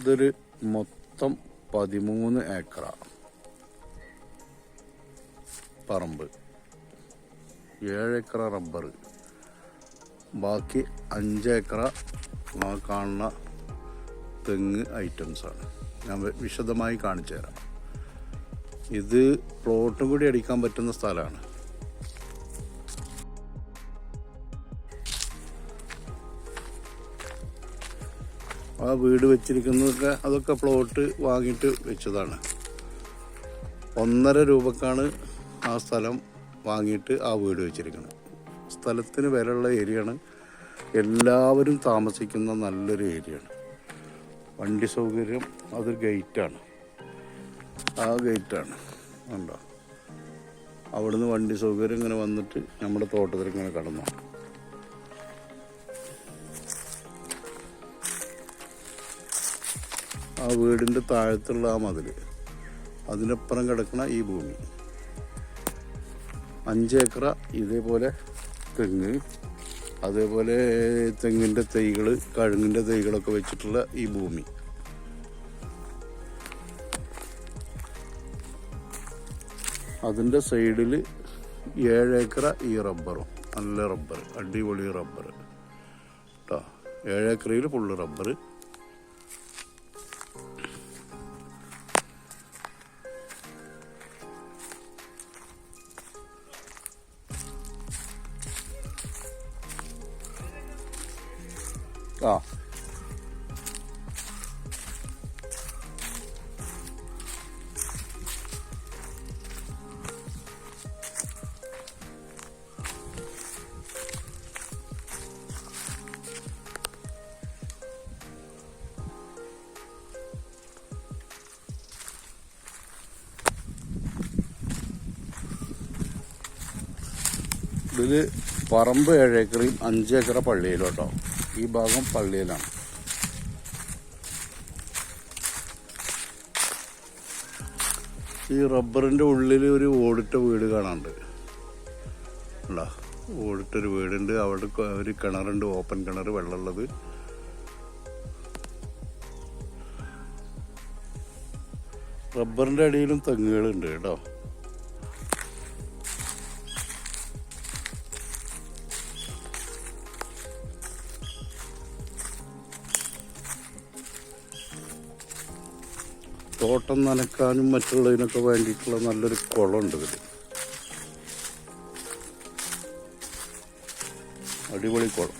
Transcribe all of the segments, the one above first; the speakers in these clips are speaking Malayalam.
ഇതൊരു മൊത്തം പതിമൂന്ന് ഏക്കറ പറമ്പ്. ഏഴേക്കറ റബ്ബർ. ബാക്കി അഞ്ചേക്കറ ആ കാണുന്ന തെങ്ങ് ഐറ്റംസാണ് ഞാൻ വിശദമായി കാണിച്ചു തരാം ഇത് പ്ലോട്ടും കൂടി അടിക്കാൻ പറ്റുന്ന സ്ഥലമാണ്. ആ വീട് വെച്ചിരിക്കുന്നതൊക്കെ അതൊക്കെ പ്ലോട്ട് വാങ്ങിയിട്ട് വെച്ചതാണ്. ഒന്നര രൂപക്കാണ് ആ സ്ഥലം വാങ്ങിയിട്ട് ആ വീട് വെച്ചിരിക്കുന്നത്. സ്ഥലത്തിന് വിലയുള്ള ഏരിയയാണ്. എല്ലാവരും താമസിക്കുന്ന നല്ലൊരു ഏരിയയാണ്. വണ്ടി സൗകര്യം അതൊരു ഗേറ്റാണ്. ആ ഗേറ്റാണ്. ഉണ്ടോ അവിടുന്ന് വണ്ടി സൗകര്യം ഇങ്ങനെ വന്നിട്ട് നമ്മുടെ തോട്ടത്തിൽ ഇങ്ങനെ കടന്നു. ആ വീടിന്റെ താഴത്തുള്ള ആ മതിൽ അതിനപ്പുറം കിടക്കുന്ന ഈ ഭൂമി. അഞ്ച് ഏക്കറ ഇതേപോലെ തെങ്ങ് അതേപോലെ തെങ്ങിന്റെ തൈകൾ കഴുങ്ങിന്റെ തൈകളൊക്കെ വെച്ചിട്ടുള്ള ഈ ഭൂമി. അതിന്റെ സൈഡിൽ ഏഴേക്കറ ഈ റബ്ബറും. നല്ല റബ്ബർ അടിപൊളി റബ്ബർ. കേട്ടോ ഏഴേക്കറയിൽ ഫുള്ള് റബ്ബർ ഇതിൽ പറമ്പ് ഏഴേക്കറയും അഞ്ചേക്കറ പള്ളിയിലും കേട്ടോ. ഈ ഭാഗം പള്ളിയിലാണ്. ഈ റബ്ബറിന്റെ ഉള്ളിൽ ഒരു ഓടിട്ട വീട് കാണാണ്ട് ഉണ്ടോ ഓടിട്ടൊരു വീടുണ്ട്. അവിടെ ഒരു കിണറുണ്ട്. ഓപ്പൺ കിണർ വെള്ളമുള്ളത്. റബ്ബറിന്റെ അടിയിലും തെങ്ങുകളുണ്ട് കേട്ടോ. തോട്ടം നനക്കാനും മറ്റുള്ളതിനൊക്കെ വേണ്ടിയിട്ടുള്ള നല്ലൊരു കുളമുണ്ട് ഇതിൽ അടിപൊളി കുളം.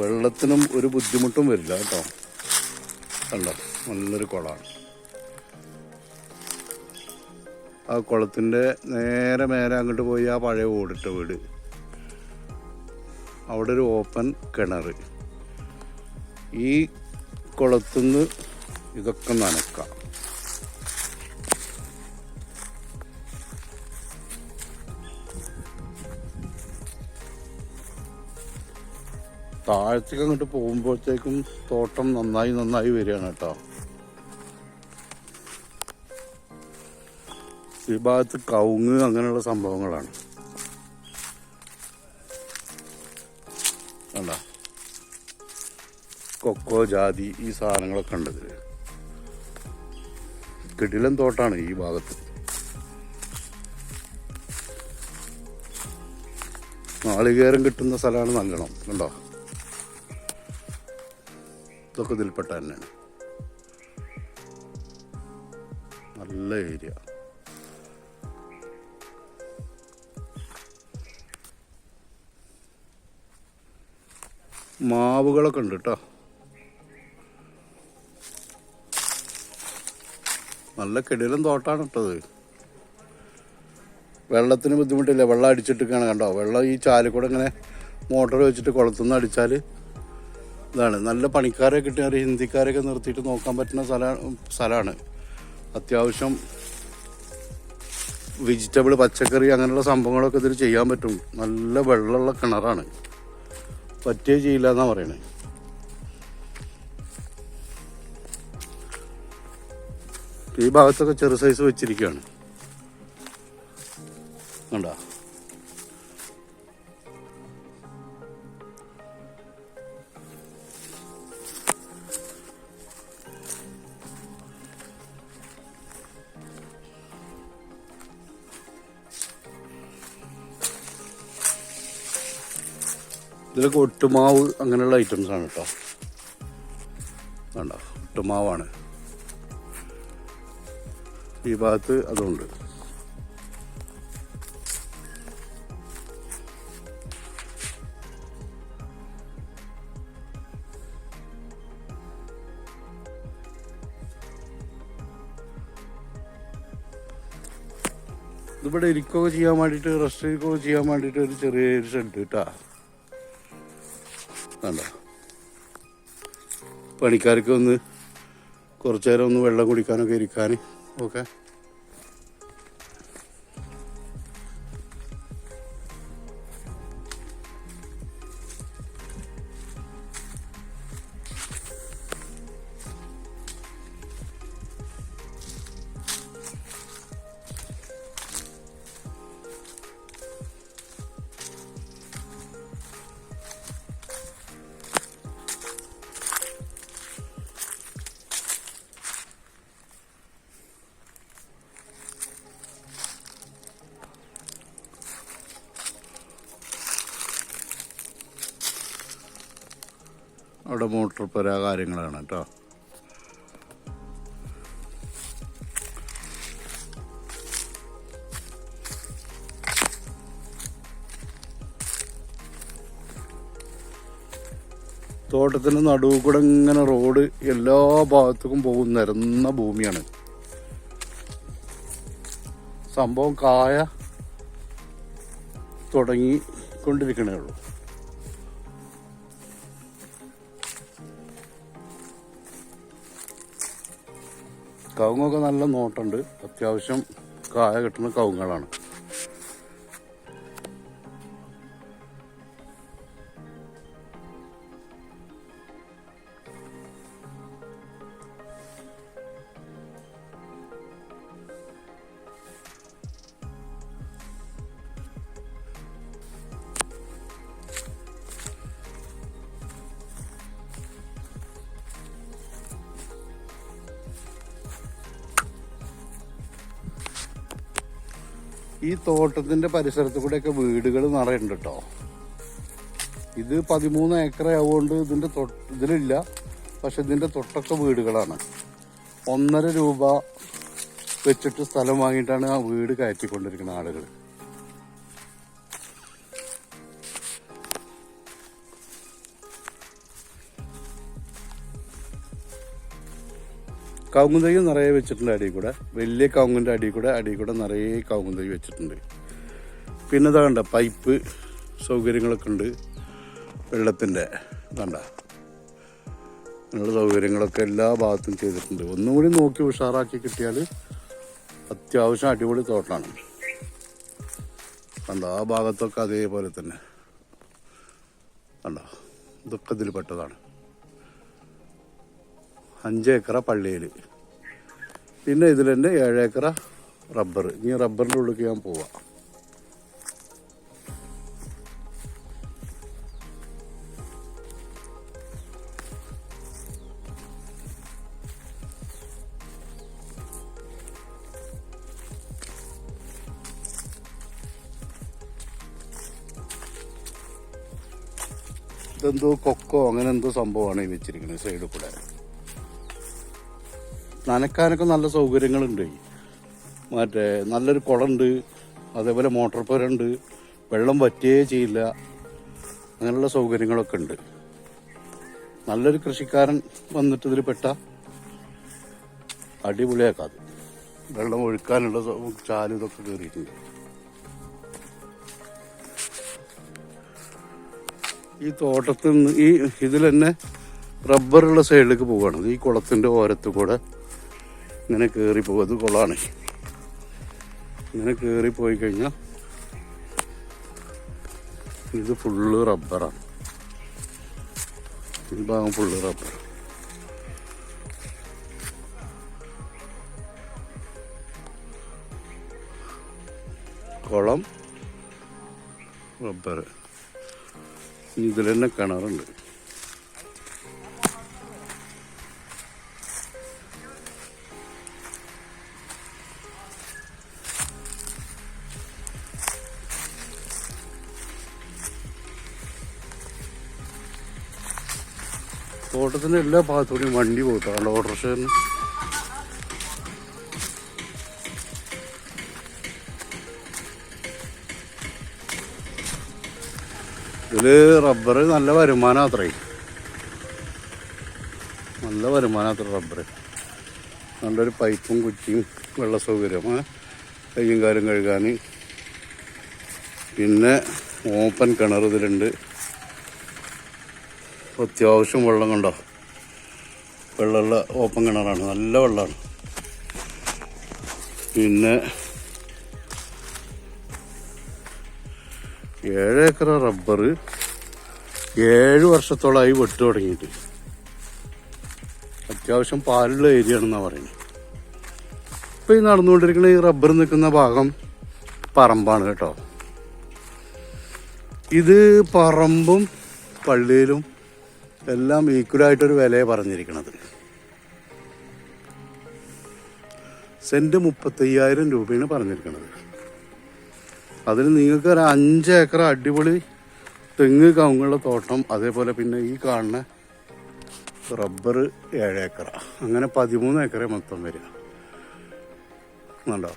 വെള്ളത്തിനും ഒരു ബുദ്ധിമുട്ടും വരില്ല കേട്ടോ. കണ്ടോ? നല്ലൊരു കുളമാണ്. ആ കുളത്തിന്റെ നേരെ നേരെ അങ്ങോട്ട് പോയി ആ പഴയ ഓടിട്ട വീട്. അവിടെ ഒരു ഓപ്പൺ കിണർ ഈ കുളത്തുനിന്ന് ഇതൊക്കെ നനക്കാം. താഴത്തേക്ക് അങ്ങോട്ട് പോകുമ്പോഴത്തേക്കും തോട്ടം നന്നായി നന്നായി വരികയാണ് കേട്ടോ. ഈ ഭാഗത്ത് കവുങ്ങ് അങ്ങനെയുള്ള സംഭവങ്ങളാണ്. കൊക്കോ ജാതി ഈ സാധനങ്ങളൊക്കെ ഉണ്ട് കിടിലൻ തോട്ടാണ് ഈ ഭാഗത്ത്. നാളികേരം കിട്ടുന്ന സ്ഥലമാണ് നല്ലോണം കണ്ടോ? ഇതൊക്കെ ഇതിൽപ്പെട്ട തന്നെയാണ്. നല്ല ഏരിയ. മാവുകളൊക്കെ ഉണ്ട് കേട്ടോ. നല്ല കെടിലും തോട്ടാണ് ഇട്ടത്. വെള്ളത്തിന് ബുദ്ധിമുട്ടില്ല. വെള്ളം അടിച്ചിട്ടൊക്കെയാണ് കണ്ടോ? വെള്ളം ഈ ചാലിൽ കൂടെ ഇങ്ങനെ മോട്ടർ വെച്ചിട്ട് കുളത്തുനിന്ന് അടിച്ചാൽ ഇതാണ്. നല്ല പണിക്കാരെ കിട്ടിയ ഒരു ഹിന്ദിക്കാരെയൊക്കെ നിർത്തിയിട്ട് നോക്കാൻ പറ്റുന്ന സ്ഥല സ്ഥലമാണ്. അത്യാവശ്യം വെജിറ്റബിൾ പച്ചക്കറി അങ്ങനെയുള്ള സംഭവങ്ങളൊക്കെ ഇതിൽ ചെയ്യാൻ പറ്റും. നല്ല വെള്ളമുള്ള കിണറാണ്. പറ്റേ ചെയ്യില്ല എന്നാണ് പറയണേ. ഈ ഭാഗത്തൊക്കെ ചെറു സൈസ് വെച്ചിരിക്കുകയാണ് കണ്ടോ? ഇതിലൊക്കെ ഒട്ടുമാവ് അങ്ങനെയുള്ള ഐറ്റംസാണ് കേട്ടോ. വേണ്ട ഒട്ടുമാവാണ്. ഈ ഭാഗത്ത് അതുണ്ട്. ഇവിടെ ഇരിക്കുകയൊക്കെ ചെയ്യാൻ വേണ്ടിയിട്ട് റെസ്റ്റ് ഇരിക്കുകയൊക്കെ ചെയ്യാൻ വേണ്ടിയിട്ട് ഒരു ചെറിയൊരു ഷെഡ് കേട്ടാ പണിക്കാർക്ക് ഒന്ന് കുറച്ചു നേരം ഒന്ന് വെള്ളം കുടിക്കാനൊക്കെ ഇരിക്കാൻ. ഓക്കെ അവിടെ മോട്ടോർ പുര കാര്യങ്ങളാണ് കേട്ടോ. തോട്ടത്തിന് നടുവ് കൂടെ ഇങ്ങനെ റോഡ് എല്ലാ ഭാഗത്തേക്കും പോകും നിരന്ന ഭൂമിയാണ്. സംഭവം കായ തുടങ്ങി കൊണ്ടിരിക്കണേ ഉള്ളൂ. കവുങ്ങൊക്കെ നല്ല നോട്ടുണ്ട്. അത്യാവശ്യം കായ കിട്ടുന്ന കവുങ്ങുകളാണ്. തോട്ടത്തിന്റെ പരിസരത്ത് കൂടെയൊക്കെ വീടുകൾ നിറയുണ്ട് കേട്ടോ ഇത് പതിമൂന്ന് ഏക്കർ ആവുകൊണ്ട് ഇതിന്റെ തൊട്ട് ഇതിലില്ല. പക്ഷെ ഇതിന്റെ തൊട്ടൊക്കെ വീടുകളാണ്. ഒന്നര രൂപ വെച്ചിട്ട് സ്ഥലം വാങ്ങിയിട്ടാണ് ആ വീട് കയറ്റിക്കൊണ്ടിരിക്കുന്ന ആളുകൾ കവുങ്ങ് നിറയെ വെച്ചിട്ടുണ്ട് അടിയിൽ കൂടെ. വലിയ കവുങ്ങിന്റെ അടിയിൽ കൂടെ അടിയിൽ കൂടെ നിറയെ കവുങ്ങ് വെച്ചിട്ടുണ്ട്. പിന്നെ ഇതാ കണ്ട പൈപ്പ് സൗകര്യങ്ങളൊക്കെ ഉണ്ട് വെള്ളത്തിന്റെ കണ്ട. അങ്ങനെയുള്ള സൗകര്യങ്ങളൊക്കെ എല്ലാ ഭാഗത്തും ചെയ്തിട്ടുണ്ട്. ഒന്നും കൂടി നോക്കി ഉഷാറാക്കി കിട്ടിയാൽ അത്യാവശ്യം അടിപൊളി തോട്ടാണ്. കണ്ടോ ആ ഭാഗത്തൊക്കെ അതേപോലെ തന്നെ. കണ്ടോ ഇതിൽ പെട്ടതാണ്. അഞ്ച് ഏക്കറ പള്ളിയിൽ പിന്നെ ഇതിൽ തന്നെ ഏഴ് ഏക്കറ റബ്ബർ ഇനി റബ്ബറിന്റെ ഉള്ളിലേക്ക് ഞാൻ പോവാം. ഇതെന്തോ കൊക്കോ അങ്ങനെ എന്തോ സംഭവമാണ് ഈ വെച്ചിരിക്കുന്നത് സൈഡിൽ കൂടെ. നനക്കാനൊക്കെ നല്ല സൗകര്യങ്ങളുണ്ട്. മറ്റേ നല്ലൊരു കുളമുണ്ട് അതേപോലെ മോട്ടോർ പുരണ്ട് വെള്ളം പറ്റുകയേ ചെയ്യില്ല. അങ്ങനെയുള്ള സൗകര്യങ്ങളൊക്കെ ഉണ്ട്. നല്ലൊരു കൃഷിക്കാരൻ വന്നിട്ട് ഇതിൽ പെട്ട അടിപൊളിയാക്കാതെ. വെള്ളം ഒഴുക്കാനുള്ള ചാൽ ഇതൊക്കെ കയറിയിട്ടുണ്ട് ഈ തോട്ടത്തിൽ നിന്ന് ഈ ഇതിൽ തന്നെ റബ്ബറുള്ള സൈഡിലേക്ക് പോവുകയാണ് ഈ കുളത്തിന്റെ ഓരത്ത് കൂടെ ഇങ്ങനെ കയറിപ്പോകും പോകും അത് കൊള്ളാണ്. ഇങ്ങനെ കയറിപ്പോയി പോയി കഴിഞ്ഞാൽ ഇത് ഫുള്ള് റബ്ബറാണ്. ഈ ഭാഗം ഫുള്ള് റബ്ബർ കുളം റബ്ബർ ഇതിൽ തന്നെ കിണറുണ്ട്. തോട്ടത്തിന്റെ എല്ലാ ഭാഗത്തൂടെയും വണ്ടി പോയിട്ടാണ് ഓട്ടോറിക്ഷന് ഇതിൽ റബ്ബർ നല്ല വരുമാനം അത്രേ. നല്ല വരുമാനം അത്ര റബ്ബർ. നല്ലൊരു പൈപ്പും കുറ്റിയും വെള്ള സൗകര്യം? കയ്യും കാലും കഴുകാൻ പിന്നെ ഓപ്പൺ കിണർ ഇതിലുണ്ട്. അത്യാവശ്യം വെള്ളം കണ്ടോ? വെള്ളമുള്ള ഓപ്പൺ കിണറാണ്. നല്ല വെള്ളമാണ്. പിന്നെ ഏഴ് ഏക്കർ റബ്ബർ ഏഴ് വർഷത്തോളമായി വെട്ടു തുടങ്ങിയിട്ട്. അത്യാവശ്യം പാലുള്ള ഏരിയ ആണെന്നാണ് പറയുന്നത്. ഇപ്പം ഈ നടന്നുകൊണ്ടിരിക്കുന്ന ഈ റബ്ബർ നിൽക്കുന്ന ഭാഗം പറമ്പാണ് കേട്ടോ. ഇത് പറമ്പും പള്ളിയിലും എല്ലാം ഈക്വലായിട്ടൊരു വിലയെ പറഞ്ഞിരിക്കുന്നത് സെന്റ് മുപ്പത്തയ്യായിരം രൂപയാണ് പറഞ്ഞിരിക്കുന്നത് അതിന് നിങ്ങൾക്ക് ഒരു അഞ്ച് ഏക്കർ അടിപൊളി തെങ്ങ് കവുങ്ങളുടെ തോട്ടം അതേപോലെ പിന്നെ ഈ കാണുന്ന റബ്ബർ ഏഴ് ഏക്കർ അങ്ങനെ പതിമൂന്ന് ഏക്കറെ മൊത്തം വരിക. കണ്ടോ?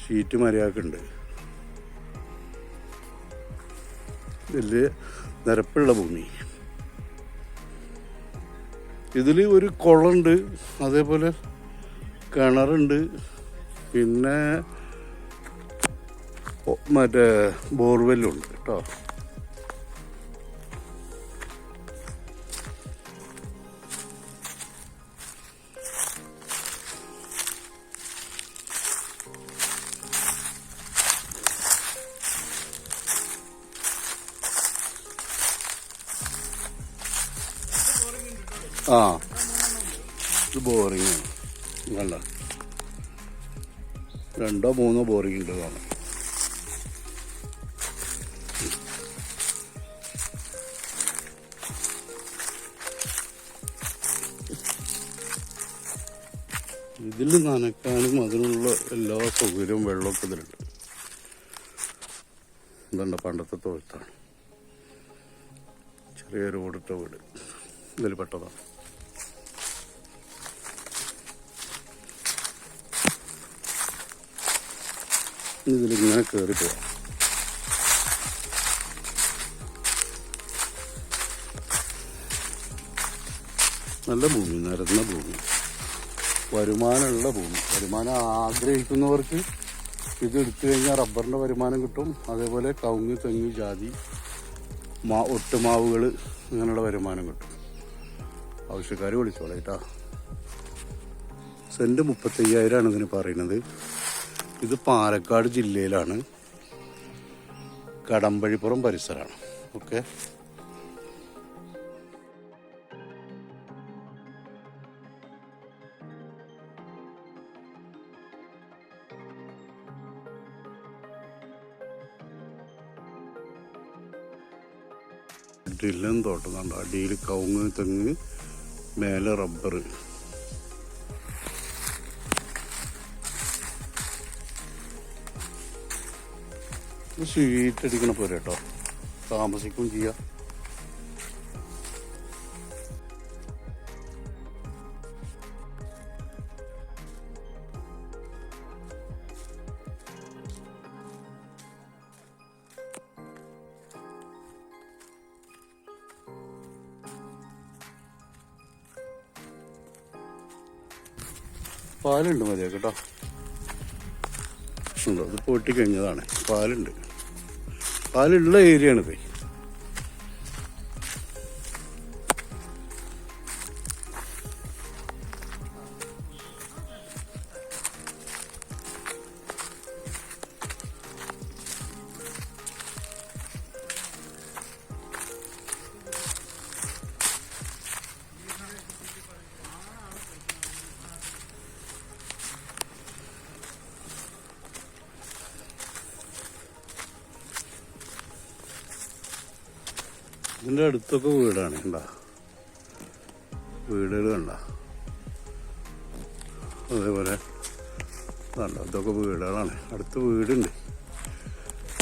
ഷീറ്റ് മര്യാദക്കുണ്ട്. വലിയ നിരപ്പുള്ള ഭൂമി. ഇതിൽ ഒരു കുളമുണ്ട് അതേപോലെ കിണറുണ്ട് പിന്നെ മറ്റേ ബോർവെല്ലുണ്ട് കേട്ടോ ഇത് ബോറിങ് കണ്ട രണ്ടോ മൂന്നോ ബോറിങ് ഉണ്ട് കാണാം ഇതിൽ നനക്കാനും അതിനുള്ള എല്ലാ സൗകര്യവും വെള്ളമൊക്കെ ഇതിലുണ്ട്. ഇതുണ്ട് പണ്ടത്തെ തൊഴുത്താണ് ചെറിയൊരു ഓടിട്ട വീട്. ഇതിൽ പെട്ടതാണ്. ഇതിലിങ്ങനെ കയറി പോവാം. നല്ല ഭൂമി നിരന്ന ഭൂമി. വരുമാനമുള്ള ഭൂമി. വരുമാനം ആഗ്രഹിക്കുന്നവർക്ക് ഇത് എടുത്തു കഴിഞ്ഞാൽ റബ്ബറിന്റെ വരുമാനം കിട്ടും. അതേപോലെ കവുങ്ങ് തെങ്ങ് ജാതി മാ ഒട്ടുമാവുകൾ അങ്ങനെയുള്ള വരുമാനം കിട്ടും. ആവശ്യക്കാർ വിളിച്ചോളേട്ടാ സെന്റ് മുപ്പത്തയ്യായിരമാണ് ഇതിന് പറയുന്നത്. ഇത് പാലക്കാട് ജില്ലയിലാണ്. കടമ്പഴിപ്പുറം പരിസരമാണ്. ഓക്കെ. ഡ്രില്ലും തോട്ടം കണ്ടോ? അടിയിൽ കവുങ്ങ് തെങ്ങ് മേലെ റബ്ബർ ഷീറ്റ് അടിക്കണ പോലെ കേട്ടോ. താമസിക്കും ചെയ്യാം. പാലുണ്ട് മതിയാ കേട്ടോ. ഉണ്ടോ? ഇത് പൊട്ടിക്കഴിഞ്ഞതാണ്. പാലുണ്ട്. പാലുള്ള ഏരിയ ആണിത് ഇതിന്റെ അടുത്തൊക്കെ വീടാണ് കണ്ട? വീടുകൾ കണ്ട? അതേപോലെ കണ്ട? ഇതൊക്കെ വീടുകളാണ്. അടുത്ത് വീടുണ്ട്.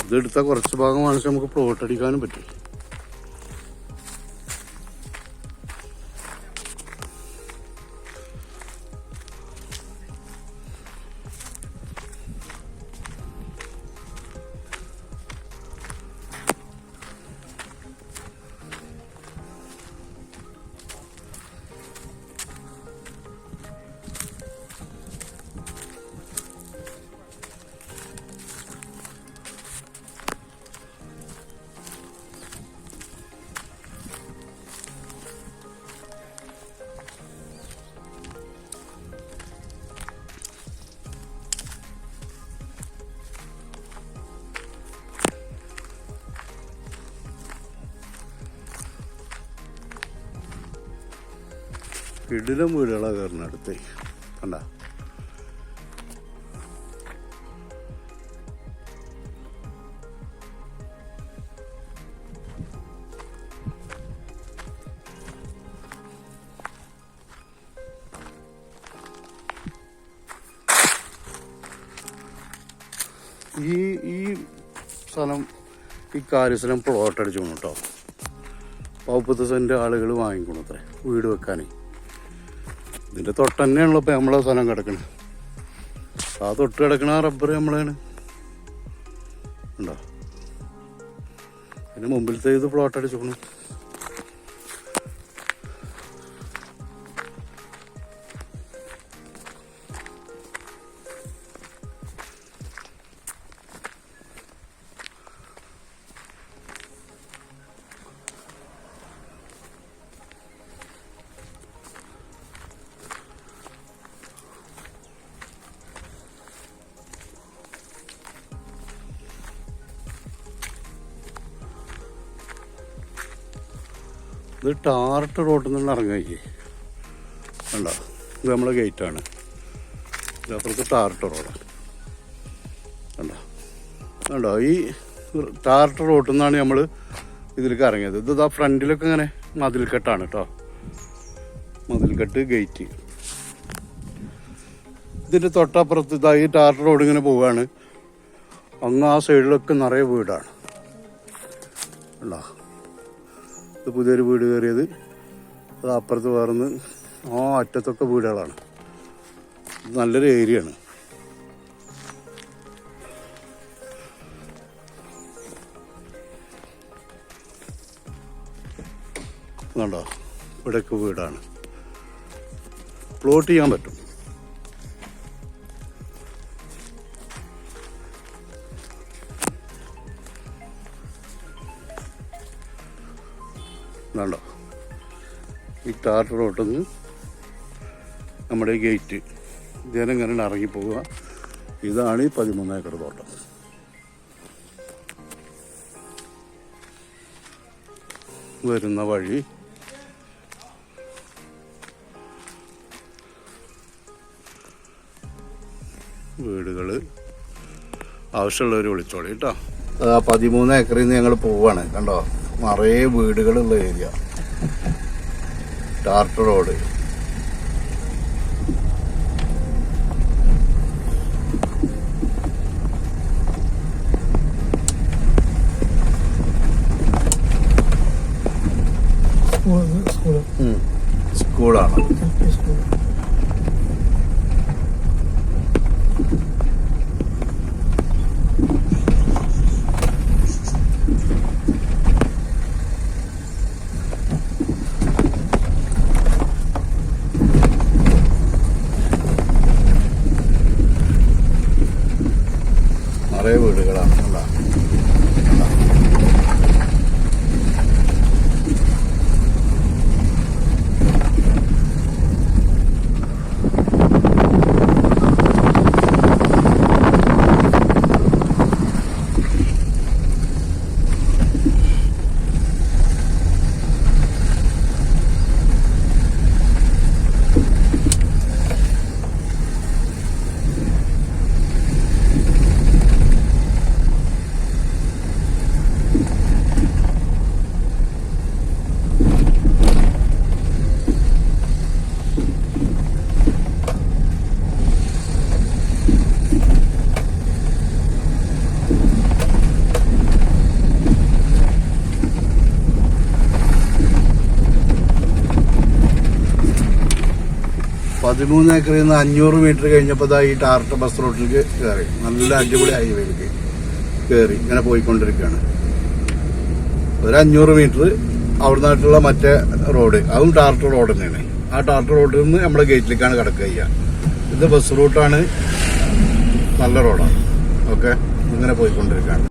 ഇതെടുത്താൽ കുറച്ച് ഭാഗം നമുക്ക് പ്ലോട്ട് അടിക്കാനും പറ്റും. ഇടിലും വീടുകളാണ് കയറുന്ന അടുത്ത്. കണ്ട? ഈ ഈ സ്ഥലം ഈ കാര്യസ്ഥലം പ്ലോട്ട് അടിച്ചു കേട്ടോ പൗപ്പത്ത് സെന്റ് ആളുകൾ വാങ്ങിക്കണം അത്രേ വീട് വെക്കാനേ. ഇതിന്റെ തൊട്ട് തന്നെയാണല്ലോ ഇപ്പോൾ നമ്മളെ സ്ഥലം കിടക്കണത് ആ തൊട്ട് കിടക്കണ റബ്ബർ നമ്മളാണ് ഉണ്ടോ? അതിന് മുമ്പിലത്തെ ഇത് പ്ലോട്ട് അടിച്ചോണം ഇത് ടാറിട്ട് റോട്ടിൽ നിന്ന് ഇറങ്ങി വേണ്ട ഇത് നമ്മളെ ഗേറ്റാണ് ഇതിനപ്പുറത്ത് ടാറിട്ട് റോഡാണ് കണ്ടോ കണ്ടോ? ഈ ടാറിട്ട് റോട്ടിൽ നിന്നാണ് നമ്മൾ ഇതിലേക്ക് ഇറങ്ങിയത്. ഇത് ഇതാ ഫ്രണ്ടിലൊക്കെ ഇങ്ങനെ മതിൽക്കെട്ടാണ് കേട്ടോ മതിൽക്കെട്ട് ഗേറ്റ് ഇതിന്റെ തൊട്ടപ്പുറത്ത് ഇതാ ഈ ടാറിട്ട് റോഡ് ഇങ്ങനെ പോവുകയാണ് അങ്ങ് ആ സൈഡിലൊക്കെ നിറയെ വീടാണ്. ഉണ്ടോ ഇത് പുതിയൊരു വീട് കയറിയത്. അത് അപ്പുറത്ത് വേർന്ന് ആ അറ്റത്തൊക്കെ വീടുകളാണ്. നല്ലൊരു ഏരിയ ആണ് കണ്ടോ? ഇവിടെയൊക്കെ വീടാണ്. പ്ലോട്ട് ചെയ്യാൻ പറ്റും. കണ്ടോ? ഈ ടാർ റോട്ടിൽ നമ്മുടെ ഗേറ്റ്. ജനം ഇങ്ങനെ ഇറങ്ങിപ്പോവുക? ഇതാണ് ഈ പതിമൂന്ന് ഏക്കർ തോട്ടം. വരുന്ന വഴി വീടുകൾ ആവശ്യമുള്ളവർ വിളിച്ചോളി കേട്ടോ. പതിമൂന്ന് ഏക്കറിൽ നിന്ന് ഞങ്ങൾ പോവാണ് കണ്ടോ? നിറയെ വീടുകളുള്ള ഏരിയ. ടാർട്ട് റോഡ് സ്കൂളാണ് എൽ പി സ്കൂൾ നിറയെ വീടുകളാണ് കണ്ടോ? കണ്ടോ? പതിമൂന്ന് ഏക്കറിൽ നിന്ന് അഞ്ഞൂറ് മീറ്റർ കഴിഞ്ഞപ്പോൾ ഈ ടാർട്ട് ബസ് റോട്ടിലേക്ക് കയറി നല്ല അടിപൊളി ഹൈവേയിലേക്ക് കയറി ഇങ്ങനെ പോയിക്കൊണ്ടിരിക്കുകയാണ് ഒരു അഞ്ഞൂറ് മീറ്റർ അവിടെ നിന്നായിട്ടുള്ള മറ്റേ റോഡ് അതും ടാർട്ട് റോഡ് തന്നെയാണ്. ആ ടാർട്ട് റോഡിൽ നിന്ന് നമ്മുടെ ഗേറ്റിലേക്കാണ് കിടക്കുക ചെയ്യുക. ഇത് ബസ് റൂട്ടാണ് നല്ല റോഡാണ് ഓക്കെ ഇങ്ങനെ പോയിക്കൊണ്ടിരിക്കുകയാണ്